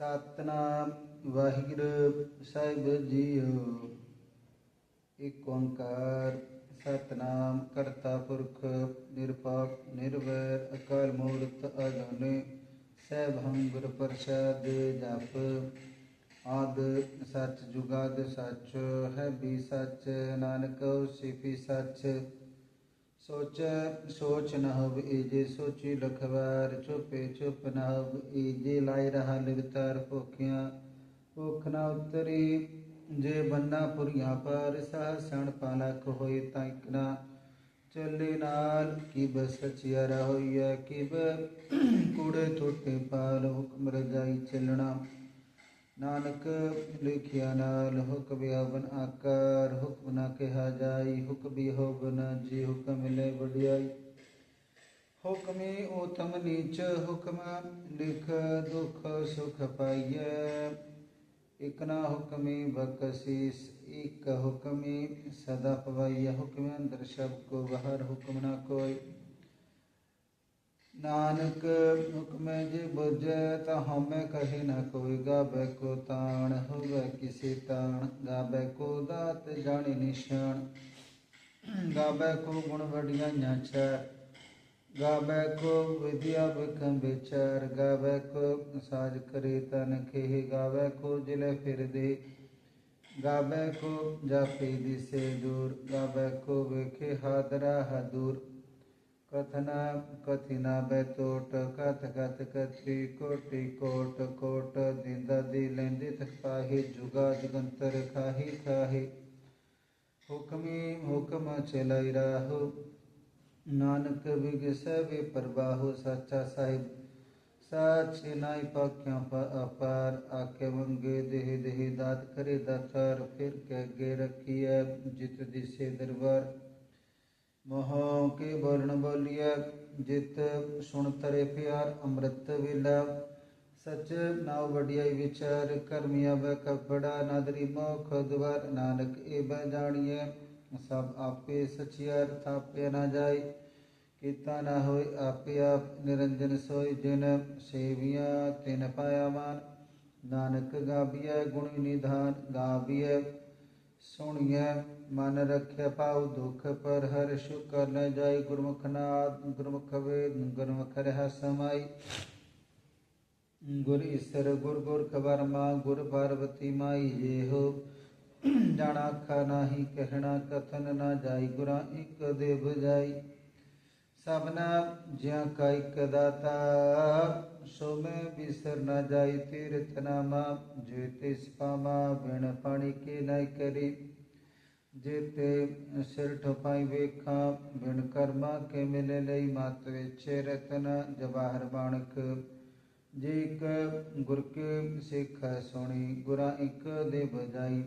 ਸਤਨਾਮ ਵਾਹਿਗੁਰੂ ਸਾਹਿਬ JIO. ਇਕ ਓੰਕਾਰ, ਸਤਨਾਮ ਕਰਤਾ ਪੁਰਖ ਨਿਰਭਉ ਨਿਰਵੈਰ, ਅਕਾਲ ਮੂਰਤ ਅਜੂਨੀ ਸੈਭੰ ਗੁਰ ਪ੍ਰਸਾਦ, ਜਪ ਆਦ, ਸੱਚ ਜੁਗਾਦ, ਸੱਚ ਹੈ ਵੀ ਸੱਚ। ਨਾਨਕ ਹੋਸੀ ਸੱਚ। ਸੋਚ ਸੋਚ ਨ ਹਵ ਈਜੇ, ਸੋਚੀ ਲਖਵਾਰ, ਚੁਪੇ ਚੁਪ ਨ ਹਵ ਈਜੇ, ਲਾਇ ਰਹਾ ਲਿਵਤਾਰ ਭੁਖਿਆ। ਭੁਖ ਨ ਉਤਰੀ, ਜੇ ਬੰਨਾ ਪੁਰੀਆਂ ਪਰ ਸਹ ਸਣ ਪਾਲਕ ਹੋਏ ਤਾਂ ਇਕ ਨਾ। ਚੱਲੇ ਨਾਲ ਕੀ ਬਸ ਸਚਿਆਰਾ ਹੋਈਐ ਕਿ ਕੂੜੇ ਟੁੱਟੇ ਪਾਲ, ਹੁਕਮ ਰਜਾਈ ਚੱਲਣਾ। ਨਾਨਕ ਲਿਖਿਆ ਨਾਲ ਹੁਕਮ ਆਵਨ ਆਕਾਰ ਹੁਕਮ ਨਾ ਕਿਹਾ ਜਾਈ ਹੁਕਮ ਵੀ ਹੋਵਨ ਜੀ ਹੁਕਮ ਮਿਲੇ ਵਡਿਆਈ। ਹੁਕਮੇ ਉਤਮ ਨੀਚ, ਹੁਕਮ ਲਿਖ ਦੁਖ ਸੁਖ ਪਾਈਐ। ਇਕ ਹੁਕਮੇ ਬਕਸੀਸ ਇਕ ਹੁਕਮੇ ਸਦਾ ਪਵਾਈਐ। ਹੁਕਮ ਅੰਦਰ ਸਭ ਕੋ ਬਾਹਰ ਹੁਕਮ ਨਾ ਕੋਈ। नानक हुक्म जी बुझे तो हमें कही न कोई गाबे को ताण हुए किसी ताण गाबे को दात जानी निशान गाबे को गुण बढ़िया छ गाबे को विद्या बिकम विचार गाबे को साज करी तन के गाबे को ज़िले फिर दे गाबे को जाफी दिसे दूर गाबे को वेखे हादरा हदूर कथना कथिना बैतोट कथ कथ कथि कोटि कोट कोट दिंदा दी लेंदी थकाही जुगा जुगंतर खाही खाही। हुक्मी हुक्म चलाई राहु, नानक विग सभी परबाहु सच्चा साहिब, साची नाई पाख्या अपार, आके मंगे देहि देहि दात करे दातार, फिर के गे रखिए जित दिशे दरबार। ਕੇ ਬੋਲਣ ਬੋਲੀਐ ਜਿਤ ਸੁਣ ਤਰੇ ਪਿਆਰ ਅੰਮ੍ਰਿਤ ਵੇਲਾ ਸਚ ਨਾਉ ਵਡਿਆਈ ਵਿਚਾਰ ਕਰਮਿਆ ਬੈ ਕਪੜਾ ਨਾਦਰੀ ਮੋਖ ਦਵਾਰ ਨਾਨਕ ਇਹ ਬੈ ਜਾਣੀਐ ਸਭ ਆਪੇ ਸਚਿਆਰ ਥਾਪਿਆ ਨਾ ਜਾਏ ਕੀਤਾ ਨਾ ਹੋਏ ਆਪੇ ਆਪ ਨਿਰੰਜਨ ਸੋਈ ਜਿਨ ਸੇਵੀਆਂ ਤਿਨ ਪਾਇਆ ਮਾਨ ਨਾਨਕ ਗਾਬੀਐ ਗੁਣੀ ਨਿਧਾਨ ਗਾਬੀਐ ਸੁਣੀਐ, ਮਨ ਰੱਖਿਆ ਪਾਉ ਦੁਖ, ਪਰ ਹਰ ਸ਼ੁਕਰ ਨ ਜਾਈ। ਗੁਰਮੁਖ ਨਾਦ, ਗੁਰਮੁਖ ਵੇਦ, ਗੁਰਮੁਖ ਰਹਿ ਸਮਾਈ। ਗੁਰ ਈਸਰ, ਗੁਰ ਗੁਰ ਖਬਰਮਾ ਗੁਰ ਪਾਰਵਤੀ ਮਾਈ। ਜੇ ਹੋ ਜਾਣਾ ਖਾ ਨਾਹੀ, ਕਹਿਣਾ ਕਥਨ ਨਾ ਜਾਈ। ਗੁਰਾਂ ਇਕ ਦੇ ਬਜਾਈ ਸਭਨਾ ਜਿਆ ਕਾ ਇਕ ਦਾਤਾ ਸੋ ਮੈਂ ਬਿਸਰ ਨਾ ਜਾਈ ਤੀਰਥ ਨਾਮਾ ਜੇ ਤਿਸ ਪਾਮਾ ਬਿਨ ਪਾਣੀ ਕੇ ਨਾ ਕਰੀ। ਜੇਤੇ ਸਿਰ ਠਪਾਈ ਵੇਖਾਂ, ਬਿਨ ਕਰਮਾ ਕੇ ਮਿਲੇ ਲਈ ਮਤ ਵਿਚੇ ਰਤਨ ਜਵਾਹਰ ਬਾਣਕ। ਜੇ ਇਕ ਗੁਰ ਕੇ ਸਿੱਖ ਸੁਣੀ, ਗੁਰਾਂ ਇਕ ਦੇ ਬਜਾਈ।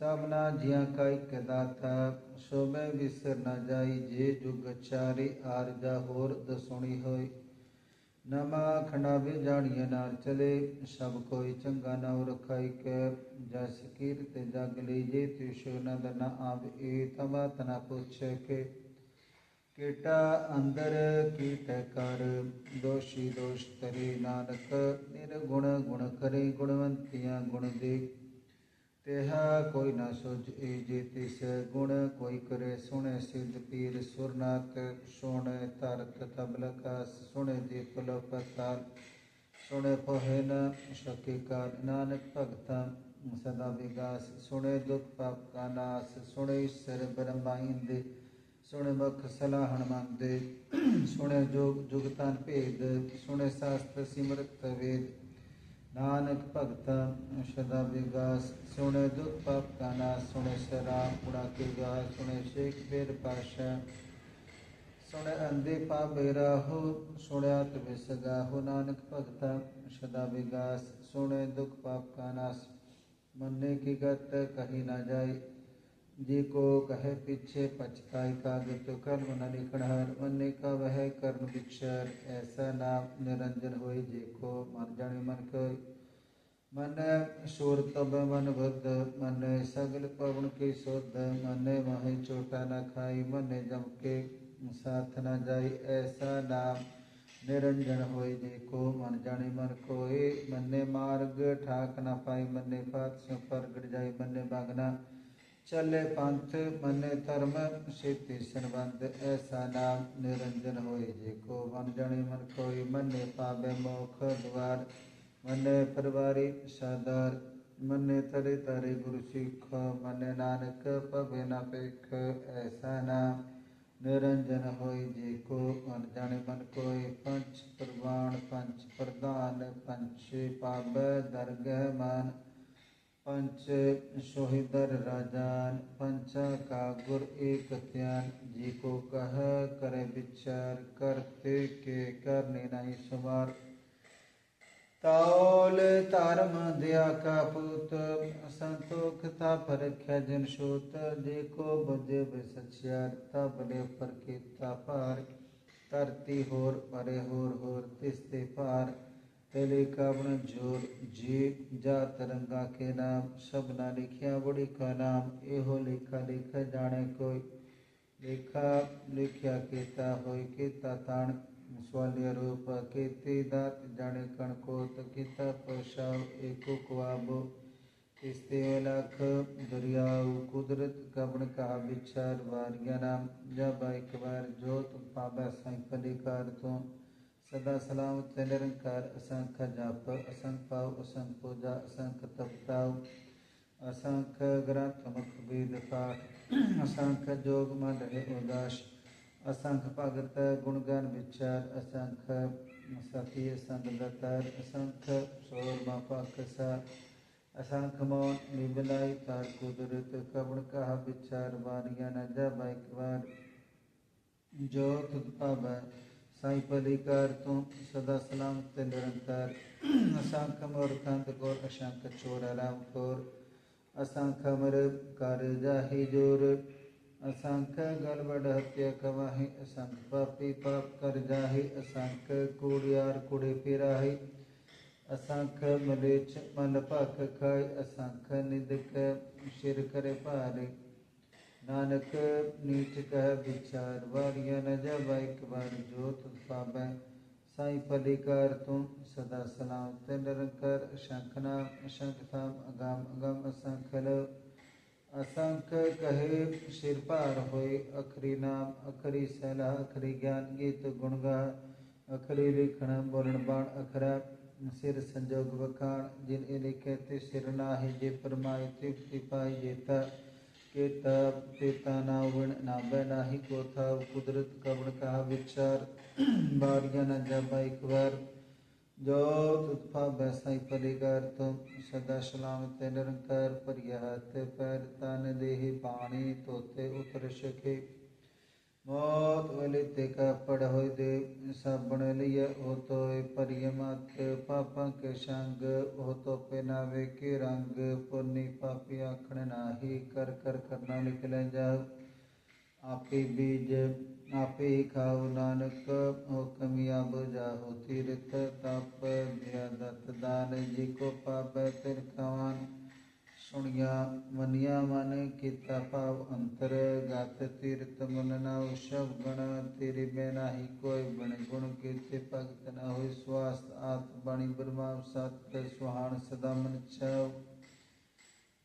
ਸਭਨਾ ਜੀਆਂ ਕਾ ਇਕ ਦਾਤਾ ਸੋ ਮੈਂ ਵਿਸਰ ਨਾ ਜਾਈ, ਜੇ ਜੁਗ ਚਾਰੇ ਆਰਜਾ ਹੋਰ ਦਸੁਣੀ ਹੋਈ। ਨਮਾ ਖੰਡਾ ਵੀ ਜਾਣੀਏ ਨਾਲ ਚਲੇ, ਸਭ ਕੋਈ ਚੰਗਾ ਨਾਉ ਰਖਾਈ ਕੈ, ਜਸ ਕੀਰਤ ਜਗ ਲਈ ਜੇ ਤਿਸ਼ੋ ਨਦ ਨ ਆਵ, ਏ ਤਮਾ ਤਨਾ ਪੁੱਛੇ ਕੇ। ਕੀਟਾ ਅੰਦਰ ਕੀਟ ਕਰ, ਦੋਸ਼ੀ ਦੋਸ਼ ਤਰੇ ਨਾਨਕ, ਨਿਰਗੁਣ ਗੁਣ ਕਰੇ ਗੁਣਵੰਤੀਆਂ ਗੁਣ ਦੇ। तेहा कोई न सोझ जीति से गुण कोई करे सुने सिद्ध पीर सुरनाथ सुने तारत तबलका सुने दीप लपताल सुने पोहे न शकी काल नानक भगत सदा विगास सुने दुख पाप का नाश सुने सर ब्रह्मा इंदे सुने मख हनुमान दे सुने जोग जुगतान भेद सुने शास्त्र सिमरत वेद नानक भगत सदा विगास सुने दुख पाप का नास सुने शराब पुड़ा के गा सुने शेख बेर पाशा। सुने अंधे पाप बेरा हो सुने तुम सदा हो नानक भगत सदा विगास सुने दुख पाप का नाश मन्ने की गत कहीं ना जाए ਜਾਏ ਜੀ ਕੋ ਕਹੇ ਪਿਛੇ ਪਛਤਾਈ ਕਾਗਤ ਕਰਮ ਨ ਲਿਖਣ ਹਰ ਮੰਨੇ ਕਾ ਵਹਿ ਕਰਨ ਵਿਚਾਰ ਐਸਾ ਨਾਮ ਨਿਰੰਜਨ ਹੋਈ ਜੇ ਕੋ ਮਨ ਜਾਣੇ ਮਨ ਕੋਈ ਮਨ ਸੂਰ ਤਬ ਮਨ ਬੁੱਧ, ਮਨ ਸਗਲ ਪਵਨ ਕੀ ਸੁਧ। ਮਨ ਮਹਿ ਚੋਟਾ ਨ ਖਾਈ, ਮਨ ਜਮ ਕੇ ਸਾਥ ਨ ਜਾਈ। ਐਸਾ ਨਾਮ ਨਿਰੰਜਨ ਹੋਏ ਜੇ ਕੋ ਮਨ ਜਾਣੇ ਮਨ ਕੋਏ ਮੰਨੇ ਮਾਰਗ ਠਾਕ ਨਾ ਪਾਈ, ਮੰਨੇ ਪਾਤ ਸੋ ਪ੍ਰਗਟ ਜਾਈ चले पंथ मन धर्म छेती संबंध ऐसा नाम निरंजन होए जे को मन जने मन कोई मन पावे मोख द्वार मन परवारी सादार मन तरे तरे गुरु सिख मन नानक पवे न पेख ऐसा नाम निरंजन होए जे को मन जने मन कोई पंच प्रवाण पंच प्रधान पंच पावे दरगह मान पंच सोहिदर राजान, पंचा का गुर एक त्यान। जी को कह, कर विचार करते के करने नहीं सुमार। ताल तारम दिया का पुत, संतोख था पर क्या जन शोत। जे को बुझे सच्यार तबले पर के तापार तरती होर परे होर होर तिस्ते पार। पहले का अपना जो जी, जा, तरंगा के नाम सब ना लिखिया बड़ी का नाम, एहो लिखा लिखा, जाने कोई। लिखा, लिखिया, केता, होय, केता, ताण, स्वाल्य, रूप, केते, दात, जाने कण को तकेता पशाव, एको, क्वाबो। इसते लख दरिया कुदरत कवण का विचार, वारिया नाम, जब एक बार जोत पाबा संकलिकार तुम तो। सदा सलामत निरंकार असंख्य जाप असंख्य पाव असंख्य पूजा असंख्य तपताव असंख्य ग्रंथ मुख वेद पाठ असंख्य जोग मन रहे उदास असंख्य भगत गुणगान विचार असंख्य सती असंख्य दतार असंख्य सोर मा पाकसा असंख्य मौन निबलाई तार कुदरत कवण कहा विचार वारिया न जा बाइक वार जो तुद साई पलिकार तू सदा सलाम ते निरंतर असांख मरतांत गोर अशांक चोर आराम खोर असांख मर कर जाहि ज़ोर असांख गड़बड़ हत्या कवाहि असांख पापी पाप कर जाहि असांख कूड़ियार कूड़े पिराहि असांख मलेच मन पाख खाय असांख निदक शिर करे पारे ਨਾਨਕ ਨੀਚ ਕਹਿ ਵਿਚਾਰ, ਵਾਰੀਆਂ ਨ ਜਬ ਇੱਕ ਵਾਰ ਜੋ ਪਾਵੈ। ਸਾਈ ਫਲਿਕਾਰ ਤੂੰ ਸਦਾ ਸਲਾਮ, ਤੇ ਨਿਰੰਕਾਰ ਅਸ਼ੰਖ ਨਾਮ ਅਸ਼ੰਖ ਥਾਮ ਅਗੰਮ ਅਗੰਮ ਅਸੰਖਲ। ਅਸੰਖ ਕਹੇ ਸਿਰ ਭਾਰ ਹੋਏ, ਅਖਰੀ ਨਾਮ, ਅਖਰੀ ਸਲਾ, ਅਖਰੀ ਗਿਆਨ ਗੀਤ ਗੁਣਗਾ ਅਖਰੀ ਲਿਖਣ ਬੋਲਣ ਬਾਣ ਅਖਰਾ, ਸਿਰ ਸੰਜੋਗ ਵਖਾਣ, ਜਿਨ ਇਹ ਲਿਖੇ ਤੇ ਸਿਰ ਨਾਹੀ ਜੇ ਪਰਮਾਇ ਤ੍ਰਿਪਤੀ ਪਾਈ ਜੇਤਾ ਕੇਤਾ ਤੇਤਾ ਨਾ ਵਣ ਨਾ ਨਾਹੀ ਕੋਥਾ ਕੁਦਰਤ ਕਵਣ ਕਹਾ ਵਿਚਾਰ ਬਾਰੀਆਂ ਨਾ ਜਾਬਾ ਇੱਕ ਵਾਰ। ਜੋ ਤੁਤਪਾ ਬੈਸਾਈ ਪਰਿਗਰ ਤੁਮ ਸਦਾ ਸਲਾਮਤ ਤੇ ਨਿਰੰਕਾਰ ਪਰਿਆ ਹੱਥ ਪੈਰ, ਤਨ ਦੇਹੀ ਪਾਣੀ ਤੋਤੇ ਉਤਰ ਸਕੇ। ਮੌਤ ਵਲੇ ਤੇ ਕਾ ਪੜ ਦੇ ਸਾਬਣ ਲਿਆ ਉਹ ਤੋਏ ਪਰਿਯ ਮਤ, ਪਾਪਾਂ ਕੇ ਸੰਗ, ਉਹ ਤੋ ਪਿਨਾ ਵੇਖੇ ਰੰਗ, ਪੁੰਨੀ ਪਾਪੀ ਆਖਣ ਨਾਹੀ, ਕਰ ਕਰ ਕਰਨਾ ਲਿਖ ਲੈ ਜਾ ਆਪੇ ਬੀਜ, ਆਪੇ ਖਾਉ ਨਾਨਕ ਹੁਕਮ ਆਬ ਜਾਹੋ ਤੀਰਥ, ਤਪ ਦਿਆ ਦਤ ਦਾਨ, ਜੀ ਕੋ ਪਾਪੈ ਤਿਰ ਕਵਾਨ ਸੁਣਿਆ ਮਨਿਆ ਮਨ ਕੀਤਾ ਭਾਵ ਅੰਤਰ, ਗਤ ਤੀਰਤ ਮਨ ਨਾ ਉਸ਼ਵ ਗਣ, ਤੇਰੇ ਬਿ ਨਾਹੀ ਕੋਈ ਬਣ ਗੁਣ ਕੀਤੇ ਭਗਤ ਨਾ ਹੋਈ ਸਵਾਸਤ ਆਤ ਬਾਣੀ ਬ੍ਰਹਮਾ ਸਤ ਸੁਹਾਣ ਸਦਾ ਮਨ ਛਾਉ।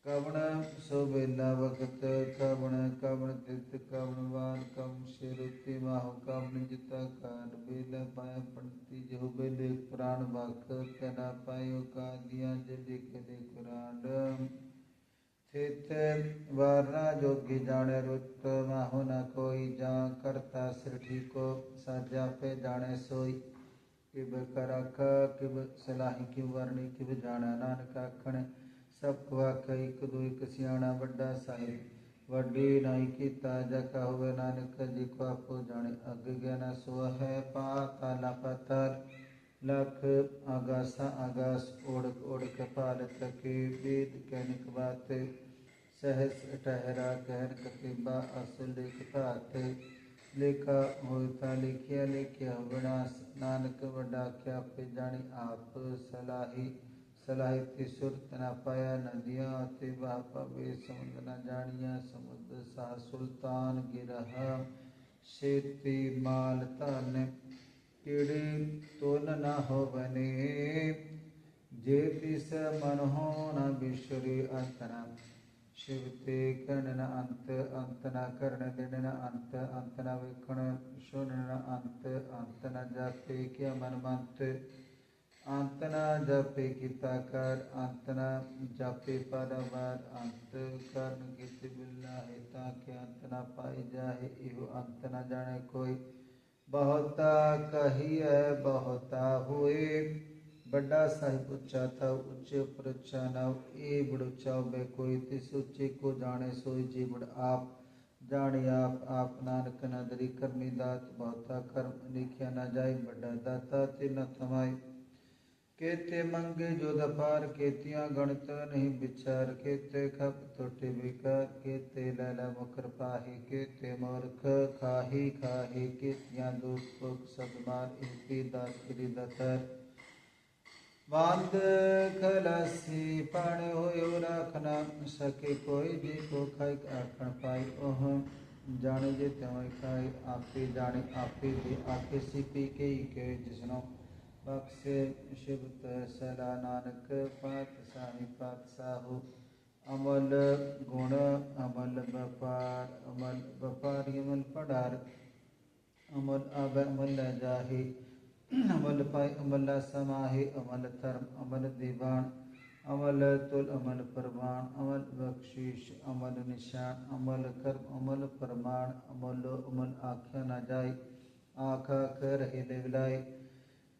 ਕਵਣ ਸੋ ਵੇਲਾ ਵਕਤ, ਕਵਣ ਕਵਣ ਤਿਤ ਕਵਣ ਵਾਨ ਕਮ ਸਿਰੁਤੀ ਮਾਹੁ, ਕਵਣ ਜਿਤਾ ਕਾਰ ਵੇਲਾ ਪਾਇ ਪੰਤੀ ਜੋ ਬੇਲੇ ਪ੍ਰਾਣ ਵਖ, ਤਨਾ ਪਾਇਓ ਕਾਦੀਆਂ ਜਦੇ ਕਦੇ ਕੁਰਾਨ ਥਿਤ ਵਾਰਨਾ ਜੋਗੀ ਜਾਣੇ ਰੁਤ ਮਾਹੁ ਨ ਕੋਈ, ਜਾਂ ਕਰਤਾ ਸਿਰ ਠੀਕੋ ਸਾਜਾ ਪੇ ਜਾਣੇ ਸੋਈ। ਕਿਬ ਕਰਖ ਕਿਬ ਸਲਾਹੀ ਕਿਬ ਵਰਣੀ ਕਿਬ ਜਾਣਾ ਨਾਨਕ ਆਖਣ। ਸਭ ਕਵਾਖ ਇਕ ਦੋ ਇਕ ਸਿਆਣਾ ਵੱਡਾ ਸਾਹਿਬ। ਵੱਡੀ ਨਾਈ ਕੀਤਾ ਜਕਾ ਹੋਵੇ ਨਾਨਕ, ਜੀ ਕੋ ਆਪੋ ਜਾਣੇ, ਅਗ ਗਿਆਨ ਸੋ ਹੈ ਪਾਤਾਲਾ ਪਤਰ लख आगास आगास ओढ़ ओढ़ कपाल तके वेद कैनिक बात, सहस ठहरा गहन कतिबा असुल पात लेखा होता लिखिया लिखिया विनाश, नानक वडा क्या पे जानी आप सलाही। सलाही तिसुर तना पाया नदियाँ ते बह पवे समुद्र न जानिया, समुद्र सा सुल्तान गिरह। शेती माल धन कीड़ित तुन न हो बने जेति स मनहो न विश्वरी शिव ते कर्ण न अंत अंत न कर्ण दिन न अंत अंत न विकण सुन न अंत अंत न जाते क्या मन मंत। अंत न जापे गीताकार अंत न जापे पारावार अंत कर्ण गीत बिल्ला हिता के अंत न पाई जाहे, इहो अंत न जाने कोई। बहुता है बहुता हुए बड़ा साहिब उच्चा था उच्चे पर उच्चा न ए बड़ उच्चा कोई तिस उच्चे को जाने सोई जी बड़ आप जाने आप आप नानक नदरी करमी दात बहुता कर्म लिखिया ना जाए बड़ा दाता ते न थमाई ਕੇਤੇ ਮੰਗੇ ਜੋ ਦਪਾਰ ਕੇਤੀਆਂ ਗਣਤ ਨਹੀਂ ਵਿਚਾਰ, ਕੇਤੇ ਖਪ ਟੋਟੇ ਵਿਕਾਰ, ਕੇਤੇ ਲੈ ਲੈ ਪਾਹੀ, ਕੇਤੇ ਮੂਰਖ ਖਾਹੀ ਖਾਹੀ ਕੇਤੀਆਂ ਦੁਖ ਪੁਖ ਸਭ ਮਾਰ ਕਰੀ ਦਤਰ। ਬੰਦ ਖਲਸੀ ਪਣ ਹੋਇਓ ਰਖ ਨਾ ਸਕੇ ਕੋਈ ਜੀ ਕੋ ਖਾਇ ਆਖਣ ਪਾਈ, ਉਹ ਜਾਣੇ ਜੇ ਤਿਉ ਖਾਈ ਆਪੇ ਜਾਣੇ ਆਪੇ ਦੇ ਆਕੇ ਸੀ ਪੀ ਕੇ ਕੇ ਜਿਸਨੋ बक्से शिवत सला नानक पात साई पात साहु अमल गुण, अमल बपार अमल बपारी अमल पडार। अमल अब, अमल जाहि। अमल पाय, अमल समाहि। अमल धर्म, अमल दीवान। अमल तुल, अमल प्रमाण। अमल बख्शिश, अमल निशान। अमल कर्म, अमल प्रमाण। अमल अमल आख्या न जाय आखा कर रहे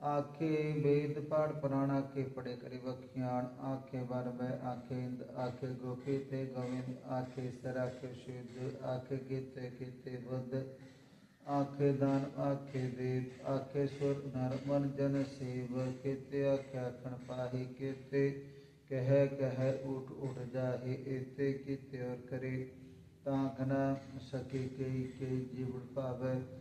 आखे वेद पाठ पुराण, आखे पड़े करे वख्याण, आखे बर वह आखे इंद, आखे गोपी ते गोविंद, आखे सर, आखे शुद्ध, आखे गीते गीते बुद्ध, आखे दान, आखे देव, आखे सुर, नर, मन, जन, सेव, केते, आखे आखन पाही, केते कह कह, उठ उठ जाहे, एते कीते और करे ताकना सके कई कई जीवन पावे।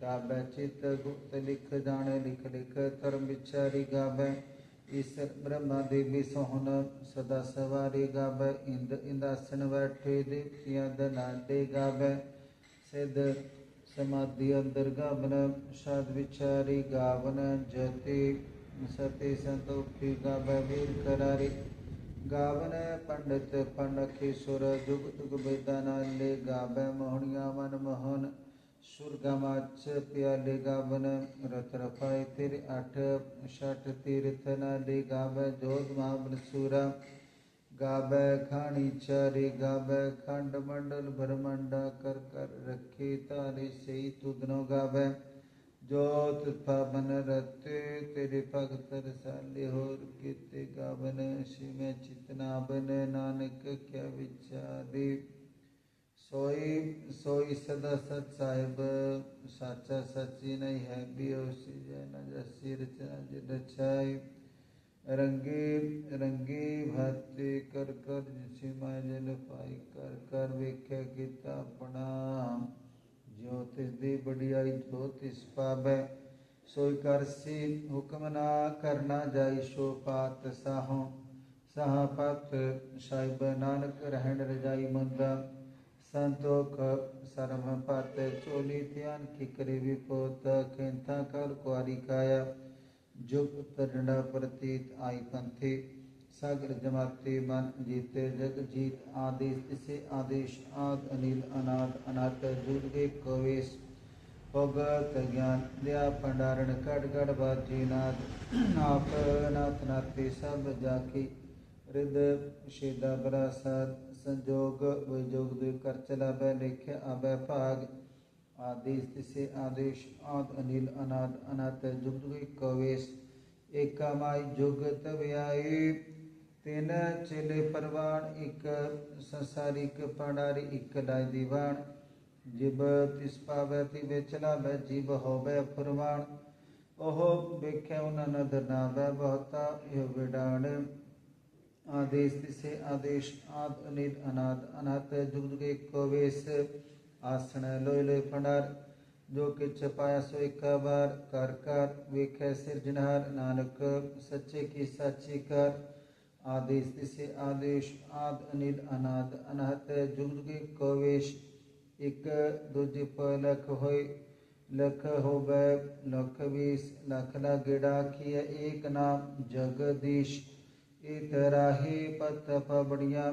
गाबै चित गुप्त लिख जाने, लिख लिख धर्म बिचारी गाबै ईश्वर ब्रह्मा देवी सोहन, सदा सवारी गाबै इंद इंदासन बैठे देवतिया दनाडे गाबै सिद्ध समाधि अंदर गावन साध विचारी गावन जति सती संतोखी गाबै वीर करारी। गावन पंडित पंडखी सुर जुग जुग बेदाना ले गाबै मोहनिया मन मोहन। ਗਾਵੈ ਮੋਹਣੀਆਂ ਮਨ ਮੋਹਨ ਸੁਰਗਮਾਚ ਪਿਆਲੇ ਗਾਵਨ, ਰਤ ਰਫਾਇ ਤੇਰੇ ਅਠ, ਛਠ ਤੀਰਥ ਨਾਲੇ ਗਾਵੈ, ਜੋਤ ਮਹਾਬਲ ਸੂਰਾ ਗਾਵੈ ਖਾਣੀ ਚਾਰੇ, ਗਾਵੈ ਖੰਡ ਮੰਡਲ ਬ੍ਰਹਮੰਡਾ, ਕਰ ਕਰ ਰੱਖੇ ਤਾਰੇ ਸਈ ਤੁਧਨੋ ਗਾਵੈ। ਜੋਤ ਪਾਵਨ ਰਤੇ, ਤੇਰੇ ਭਗਤ ਰਸਾਲੇ, ਹੋਰ ਕੀਤੇ ਗਾਵਨ, ਸਿਮੈ ਚਿਤਨਾ ਬਨ ਕਿਆ ਵਿਚਾਰੇ। ਸੋਈ ਸੋਈ ਸਦਾ ਸਤ ਸਾਹਿਬ, ਸਾਚਾ ਸੱਚੀ ਨਹੀਂ ਹੈ ਬਿਓਸੀ ਜਨ ਜਸੀ, ਰਚਨਾ ਜਿਨ ਛਾਈ ਰੰਗੇ ਰੰਗੇ ਭਾਤੇ ਕਰ ਕਰ ਜਿਸੀ ਮਾਇ ਜਲ ਕਰ ਕਰ ਵੇਖਿਆ ਕੀਤਾ ਆਪਣਾ। ਜੋ ਤਿਸ ਦੀ ਬੜਿਆਈ ਜੋ ਤਿਸ ਪਾਵੈ, ਸੋਈ ਕਰ ਹੁਕਮ ਨਾ ਕਰਨਾ ਜਾਈ, ਸੋ ਪਾਤ ਸਾਹੋ। ਸਾਹ ਪਤ, ਸਾਹਿਬ ਨਾਨਕ ਰਹਿਣ ਰਜਾਈ ਮੰਦਾ। संतों का शर्म पाते चोली ध्यान की करीबी पोत खेता कर कुआरी काया, जुग प्रणा प्रतीत आई पंथी। सागर जमाते मन जीते जग जीत, आदेश इसे आदेश, आद अनिल अनाद, अनाथ दुर्गे कोवेश। भगत ज्ञान, दया भंडारण कट गढ़ बाजी नाद। आप नाथ नाते सब जाकी, हृदय शेदा बरासाद संयोग वियोग कर चला बै लेख्य आबै भाग आदेश से आदेश आद अनिल अनाद अनत जुग कवेश एकामाय जुग तव्याय तेन चेले परवाण एक संसारिक पंडारी एक लाय दीवाण जिब तिस पावै तिवे जिब हो होवै फुरवाण ओहो वेख्या उन नदर नावै बहुता यो विडाण आदेश दिशे आदेश आद अनिद अनाद अनाथ जुग जुगे कोवेश आसन लोय लोय फंडार। जो कि छपाया सो एक बार, कर कर, वेख सिर सिरजनहार नानक सच्चे की साची कर। आदेश दिशे आदेश आद अनिद अनाद अनाथ जुग जुगे कोवेश। एक दूजे पर लख हो लख हो लख बीस, लख ला गेड़ा किया एक नाम जगदीश। ਲਾ ਗੇੜਾ ਪਤ ਪਬੜੀਆਂ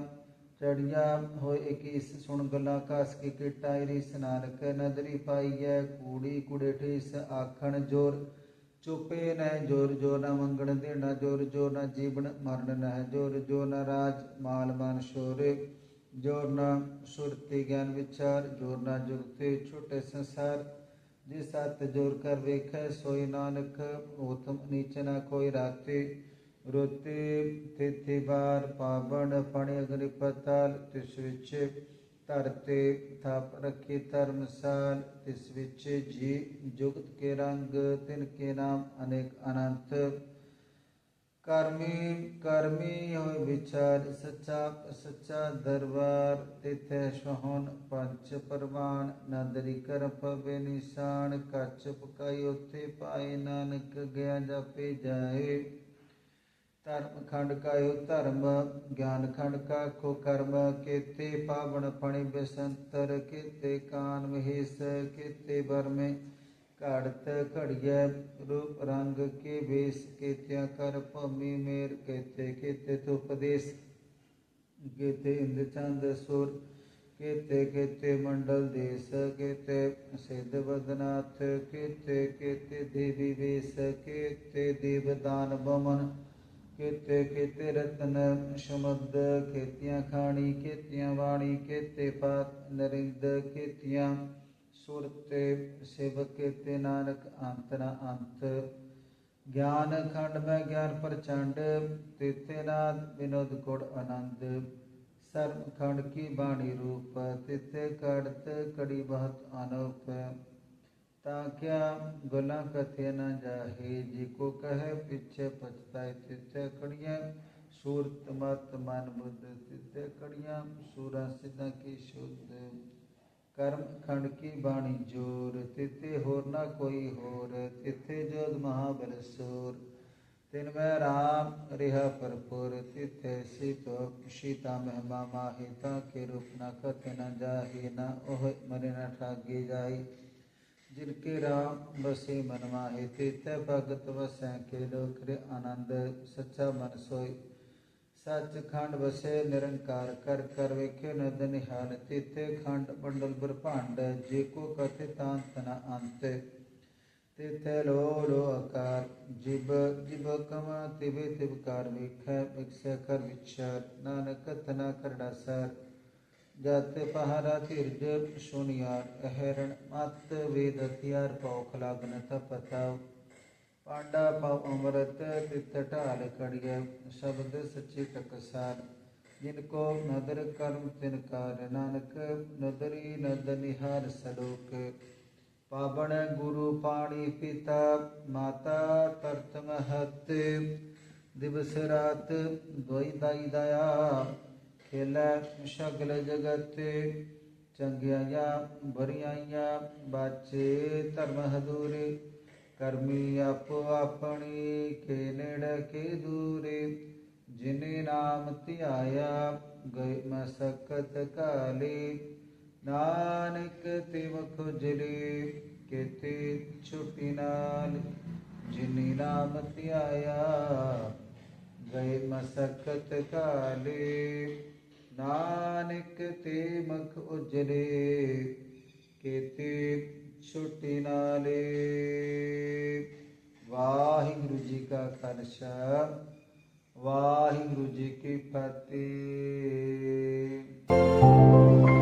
ਚੜੀਆਂ ਹੋਏ ਇਕੀਸ ਸੁਣ ਗੱਲਾਂ ਕਸ ਕੀ ਕਿਟਾਇਰੀ ਸਨਾਨਕ ਨਦਰੀ ਪਾਈਐ, ਕੂੜੀ ਕੁੜੇ ਠੇਸ ਆਖਣ ਜੋਰ। ਚੁਪੇ ਨਹਿ ਜੋਰ, ਜੋ ਨਾ ਮੰਗਣ ਦੇਣਾ ਜੋਰ, ਜੋ ਨਾ ਜੀਵਨ ਮਰਨ ਨਹਿ ਜੋਰ, ਜੋ ਨਾ ਰਾਜ ਮਾਲ ਮਨ ਸ਼ੋਰੇ। ਜੋਰ ਨਾ ਸੁਰਤੀ ਗਿਆਨ ਵਿਚਾਰ, ਜੋਰ ਨਾ ਜੁਗਤੇ ਛੋਟੇ ਸੰਸਾਰ। ਜਿਸ ਸਤ ਜੋਰ ਕਰ ਵੇਖੈ, ਸੋਈ ਨਾਨਕ ਉਤਮ ਨੀਚ ਨਾ ਕੋਈ ਰਾਤੇ। रुति ऋति तिथिवार पावण फणि अग्निपताल तिस्विच धरते थप रखी धर्मसाल तिस्विच जी जुगत के रंग तिन के नाम अनेक अनंत कर्मी कर्मी हो विचार सच्चा सच्चा दरबार तिथ सोहन पंच परवान नदरी कर पवे निशान कच्छ पकाई उथे पाए नानक गया जापे जाए ਧਰਮ ਖੰਡ ਕਾਇਓ, ਧਰਮ ਗਿਆਨ ਖੰਡ ਕਾ ਕੋ ਕਰਮ, ਕੇਤੇ ਪਾਵਨ ਪਣੀ ਬਸੰਤਰ, ਕੇਤੇ ਕਾਨ ਮਹੇਸ, ਕੇਤੇ ਬਰਮੇ ਘੜਤ ਘੜੀਐ, ਰੂਪ ਰੰਗ ਕੇ ਵੇਸ, ਕੇਤਿਆ ਕਰ ਭਮੀ ਮੇਰ, ਕੇਤੇ ਕੇਤੇ ਤੁਪਦੇਸ ਕੇਤੇ ਇੰਦ ਚੰਦ ਸੁਰ, ਕੇਤੇ ਕੇਤੇ ਮੰਡਲ ਦੇਸ, ਕੇਤੇ ਸਿੱਧ ਬਦਨਾਥ, ਕੇਤੇ ਕੇਤੇ ਦੇਵੀ ਵੇਸ, ਕੇਤੇ ਦੇਵ ਦਾਨ ਬਮਨ ਕੇਤੇ ਕੇਤੇ ਰਤਨ, ਸ਼ਮਦ ਕੇਤੀਆਂ ਖਾਣੀ ਕੇਤੀਆਂ ਵਾਣੀ ਕੇਤੇ ਪਾਤ, ਨਰਿੰਦ ਕੇਤੀਆਂ ਸੁਰਤੇ ਸੇਵਕ ਕੇਤੇ ਨਾਨਕ, ਅੰਤ ਅੰਤ। ਗਿਆਨ ਖੰਡ ਮੈਂ ਗਿਆਨ ਪ੍ਰਚੰਡ, ਤੇਤੇ ਨਾਦ ਵਿਨੋਦ ਗੁੜ ਆਨੰਦ। ਸਰਬ ਖੰਡ ਕੀ ਬਾਣੀ ਰੂਪ, ਤਿਤੇ ਕੜਤ ਕੜੀ ਬਹੁਤ ਅਨੂਪ। ताक्या गला कथे न जाहे जी को कहे पीछे पछताए तिथे कड़िया। मत मन बुद्ध तिथे कड़िया, सूरा सिद्धा की शुद्ध। कर्म खंड की बाणी ज़ोर तिथे होर ना कोई होर तिथे जोध महाबल सूर तिन में राम, रिहा परपुर तिथे सीत सीता महिमा माहिता के रूप न कथे न जाहे, न ओह मरे न ठागी जाई ਜਿਨ ਕੇ ਰਾਮ ਬਸੇ ਮਨ ਮਾਹੀ ਤਿਤੇ ਭਗਤ ਵਸੈ, ਕੇ ਲੋਕ ਰੇ ਆਨੰਦ ਸੱਚਾ ਮਨ ਸੋਈ। ਸੱਚ ਖੰਡ ਵਸੇ ਨਿਰੰਕਾਰ ਕਰ ਕਰ ਵੇਖੇ ਨਦ ਨਿਹਾਲ, ਤਿਤੇ ਖੰਡ ਮੰਡਲ ਬ੍ਰਹਮੰਡ, ਜੇ ਕੋ ਕਥੇ ਤਾਂਤ ਨ ਅੰਤ। ਤਿਥੇ ਲੋ ਲੋ ਆਕਾਰ, ਜਿਬ ਜਿਬ ਕਮ ਤਿਵੇ ਤਿਵਕਾਰ ਵੇਖੈ ਵਿਖਸੈ ਕਰ ਵਿਚਾਰ ਨਾਨਕ ਤਨਾ ਕਰੜਾ ਸਰ ਜਤ ਪਹਾਰਾ ਧਿਰਜ ਸੁਨਿਆਰ ਅਹਰਣ ਮਤ ਵੇਦ ਹਥਿਆਰ ਪੌਖ ਲਾਗਨ ਤਪਤਾਉ। ਪਾਂਡਾ ਪਉ ਅੰਮ੍ਰਿਤ, ਤਿਤ ਢਾਲ ਕੜੀਐ ਸ਼ਬਦ ਸੱਚੇ ਟਕਸਾਰ ਜਿਨ ਕੋ ਨਦਰ ਕਰਮ, ਤਿਨ ਕਾਰ ਨਾਨਕ, ਨਦਰੀ ਨਦ ਨਿਹਾਰ ਸਲੋਕ। ਪਾਵਨ ਗੁਰੂ ਪਾਣੀ ਪਿਤਾ, ਮਾਤਾ ਤਰਤ ਮਹਤ ਦਿਵਸ ਰਾਤ ਦੋਈ ਦਾਈ ਦਇਆ ਖੇਲੇ, ਸ਼ਗਲ ਜਗਤ ਚੰਗਿਆਈਆਂ ਬਰੀਆਈਆਂ ਬਾਚੇ ਧਰਮ ਹਦੂਰੇ ਕਰਮੀ ਆਪੋ ਆਪਣੀ, ਕੇ ਨੇੜੇ, ਕੇ ਦੂਰੇ, ਜਿਨੇ ਨਾਮ ਧਿਆਇਆ, ਗਏ ਮਸਕਤ ਕਾਲੇ ਨਾਨਕ ਤੇ ਮੁਖ ਜਲੇ, ਕੇਤੇ ਛੁਟੀ ਨਾਲ, ਜਿਨੇ ਨਾਮ ਧਿਆਇਆ, ਗਏ ਮਸਕਤ ਕਾਲੇ ਨਾਨਕ ਤੇ ਮੁਖ ਉਜਲੇ, ਕੇਤੇ ਛੁੱਟੀ ਨਾਲੇ ਵਾਹਿਗੁਰੂ ਜੀ ਕਾ ਖਾਲਸਾ, ਵਾਹਿਗੁਰੂ ਜੀ ਕੀ ਫਤਿਹ।